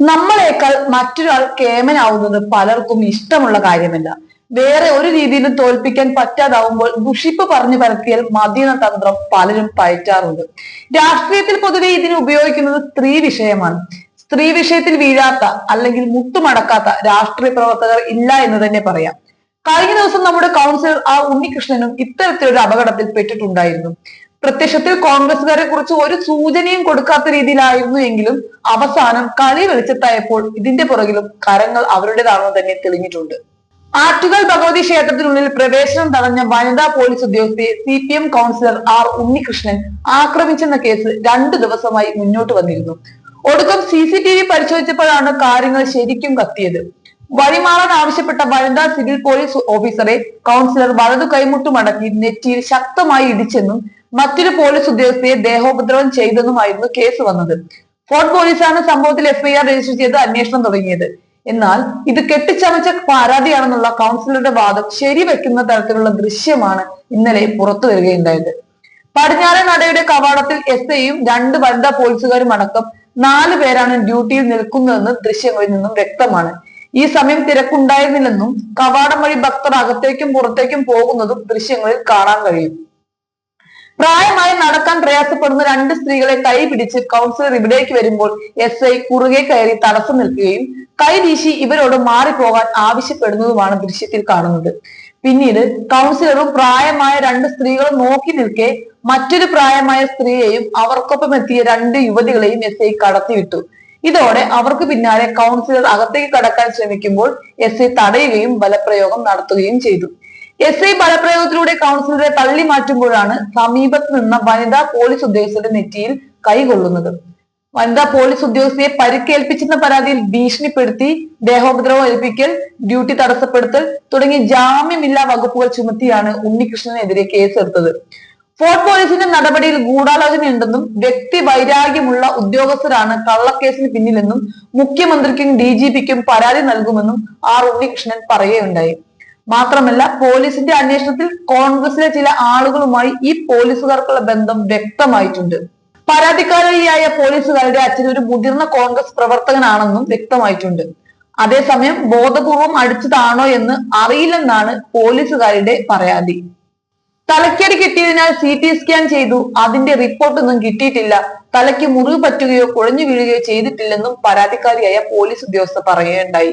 നമ്മളെക്കാൾ മറ്റൊരാൾ കേമനാവുന്നത് പലർക്കും ഇഷ്ടമുള്ള കാര്യമല്ല. വേറെ ഒരു രീതിയിലും തോൽപ്പിക്കാൻ പറ്റാതാവുമ്പോൾ ദുഷിപ്പ് പറഞ്ഞു പരത്തിയാൽ മദീന തന്ത്രം പലരും പയറ്റാറുണ്ട്. രാഷ്ട്രീയത്തിൽ പൊതുവെ ഇതിന് ഉപയോഗിക്കുന്നത് സ്ത്രീ വിഷയമാണ്. സ്ത്രീ വിഷയത്തിൽ വീഴാത്ത അല്ലെങ്കിൽ മുത്തുമടക്കാത്ത രാഷ്ട്രീയ പ്രവർത്തകർ ഇല്ല എന്ന് തന്നെ പറയാം. കഴിഞ്ഞ ദിവസം നമ്മുടെ കൗൺസിലർ ആ ഉണ്ണികൃഷ്ണനും ഇത്തരത്തിലൊരു അപകടത്തിൽ പെട്ടിട്ടുണ്ടായിരുന്നു. പ്രത്യക്ഷത്തിൽ കോൺഗ്രസുകാരെ കുറിച്ച് ഒരു സൂചനയും കൊടുക്കാത്ത രീതിയിലായിരുന്നു എങ്കിലും അവസാനം കളി വെളിച്ചത്തായപ്പോൾ ഇതിന്റെ പുറകിലും കരങ്ങൾ അവരുടേതാണെന്ന് തന്നെ തെളിഞ്ഞിട്ടുണ്ട്. ആറ്റുകാൽ ഭഗവതി ക്ഷേത്രത്തിനുള്ളിൽ പ്രവേശനം തടഞ്ഞ വനിതാ police ഉദ്യോഗസ്ഥയെ C P M councillor R Unnikrishnan ആക്രമിച്ചെന്ന case രണ്ടു ദിവസമായി മുന്നോട്ട് വന്നിരുന്നു. ഒടുക്കം സി സി ടി വി പരിശോധിച്ചപ്പോഴാണ് കാര്യങ്ങൾ ശരിക്കും കത്തിയത്. വഴിമാറാൻ ആവശ്യപ്പെട്ട വനിതാ സിവിൽ പോലീസ് ഓഫീസറെ കൗൺസിലർ വലതു കൈമുട്ട് മടക്കി നെറ്റിയിൽ ശക്തമായി ഇടിച്ചെന്നും മറ്റൊരു പോലീസ് ഉദ്യോഗസ്ഥയെ ദേഹോപദ്രവം ചെയ്തെന്നുമായിരുന്നു കേസ് വന്നത്. ഫോർട്ട് പോലീസാണ് സംഭവത്തിൽ എഫ്ഐആർ രജിസ്റ്റർ ചെയ്ത് അന്വേഷണം തുടങ്ങിയത്. എന്നാൽ ഇത് കെട്ടിച്ചമച്ച പരാതിയാണെന്നുള്ള കൗൺസിലറുടെ വാദം ശരിവെക്കുന്ന തരത്തിലുള്ള ദൃശ്യമാണ് ഇന്നലെ പുറത്തു വരികയുണ്ടായത്. പടിഞ്ഞാറൻ നടയുടെ കവാടത്തിൽ എസ് ഐയും രണ്ട് വനിതാ പോലീസുകാരും അടക്കം നാല് പേരാണ് ഡ്യൂട്ടിയിൽ നിൽക്കുന്നതെന്ന് ദൃശ്യങ്ങളിൽ നിന്നും വ്യക്തമാണ്. ഈ സമയം തിരക്കുണ്ടായിരുന്നില്ലെന്നും കവാടം വഴി ഭക്തർ അകത്തേക്കും പുറത്തേക്കും പോകുന്നതും ദൃശ്യങ്ങളിൽ കാണാൻ കഴിയും. പ്രായമായി നടക്കാൻ പ്രയാസപ്പെടുന്ന രണ്ട് സ്ത്രീകളെ കൈ പിടിച്ച് കൗൺസിലർ ഇവിടേക്ക് വരുമ്പോൾ എസ് ഐ കുറുകെ കയറി തടസ്സം നിൽക്കുകയും കൈ വീശി ഇവരോട് മാറിപ്പോകാൻ ആവശ്യപ്പെടുന്നതുമാണ് ദൃശ്യത്തിൽ കാണുന്നത്. പിന്നീട് കൗൺസിലറും പ്രായമായ രണ്ട് സ്ത്രീകളും നോക്കി നിൽക്കെ മറ്റൊരു പ്രായമായ സ്ത്രീയെയും അവർക്കൊപ്പം എത്തിയ രണ്ട് യുവതികളെയും എസ് ഐ കടത്തിവിട്ടു. ഇതോടെ അവർക്ക് പിന്നാലെ കൗൺസിലർ അകത്തേക്ക് കടക്കാൻ ശ്രമിക്കുമ്പോൾ എസ് ഐ തടയുകയും ബലപ്രയോഗം നടത്തുകയും ചെയ്തു. എസ് ഐ ബലപ്രയോഗത്തിലൂടെ കൗൺസിലറെ തള്ളി മാറ്റുമ്പോഴാണ് സമീപത്ത് നിന്ന വനിതാ പോലീസ് ഉദ്യോഗസ്ഥരുടെ നെറ്റിയിൽ കൈകൊള്ളുന്നത് വനിതാ പോലീസ് ഉദ്യോഗസ്ഥയെ പരിക്കേൽപ്പിച്ചെന്ന പരാതിയിൽ ഭീഷണിപ്പെടുത്തി ദേഹോപദ്രവം ഏൽപ്പിക്കൽ ഡ്യൂട്ടി തടസ്സപ്പെടുത്തൽ തുടങ്ങി ജാമ്യമില്ലാ വകുപ്പുകൾ ചുമത്തിയാണ് ഉണ്ണികൃഷ്ണനെതിരെ കേസെടുത്തത്. ഫോർട്ട് പോലീസിന്റെ നടപടിയിൽ ഗൂഢാലോചനയുണ്ടെന്നും വ്യക്തി വൈരാഗ്യമുള്ള ഉദ്യോഗസ്ഥരാണ് കള്ളക്കേസിന് പിന്നിലെന്നും മുഖ്യമന്ത്രിക്കും ഡി പരാതി നൽകുമെന്നും ആർ ഉണ്ണികൃഷ്ണൻ പറയുകയുണ്ടായി. മാത്രമല്ല പോലീസിന്റെ അന്വേഷണത്തിൽ കോൺഗ്രസിലെ ചില ആളുകളുമായി ഈ പോലീസുകാർക്കുള്ള ബന്ധം വ്യക്തമായിട്ടുണ്ട്. പരാതിക്കാരിയായ പോലീസുകാരുടെ അച്ഛൻ ഒരു മുതിർന്ന കോൺഗ്രസ് പ്രവർത്തകനാണെന്നും വ്യക്തമായിട്ടുണ്ട്. അതേസമയം ബോധപൂർവം അടിച്ചതാണോ എന്ന് അറിയില്ലെന്നാണ് പോലീസുകാരുടെ പരാതി. തലക്കടി കിട്ടിയതിനാൽ സി ടി സ്കാൻ ചെയ്തു. അതിന്റെ റിപ്പോർട്ടൊന്നും കിട്ടിയിട്ടില്ല. തലയ്ക്ക് മുറിവ് പറ്റുകയോ കുഴഞ്ഞു വീഴുകയോ ചെയ്തിട്ടില്ലെന്നും പരാതിക്കാരിയായ പോലീസ് ഉദ്യോഗസ്ഥ പറയുകയുണ്ടായി.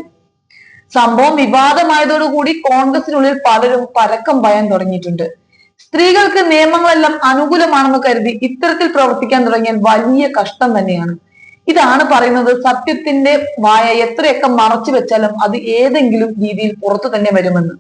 സംഭവം വിവാദമായതോടുകൂടി കോൺഗ്രസിനുള്ളിൽ പലരും പരക്കം ഭയം തുടങ്ങിയിട്ടുണ്ട്. സ്ത്രീകൾക്ക് നിയമങ്ങളെല്ലാം അനുകൂലമാണെന്ന് കരുതി ഇത്തരത്തിൽ പ്രവർത്തിക്കാൻ തുടങ്ങിയാൽ വലിയ കഷ്ടം തന്നെയാണ്. ഇതാണ് പറയുന്നത് സത്യത്തിന്റെ വായ എത്രയൊക്കെ മറച്ചു വെച്ചാലും അത് ഏതെങ്കിലും രീതിയിൽ പുറത്തു തന്നെ വരുമെന്ന്.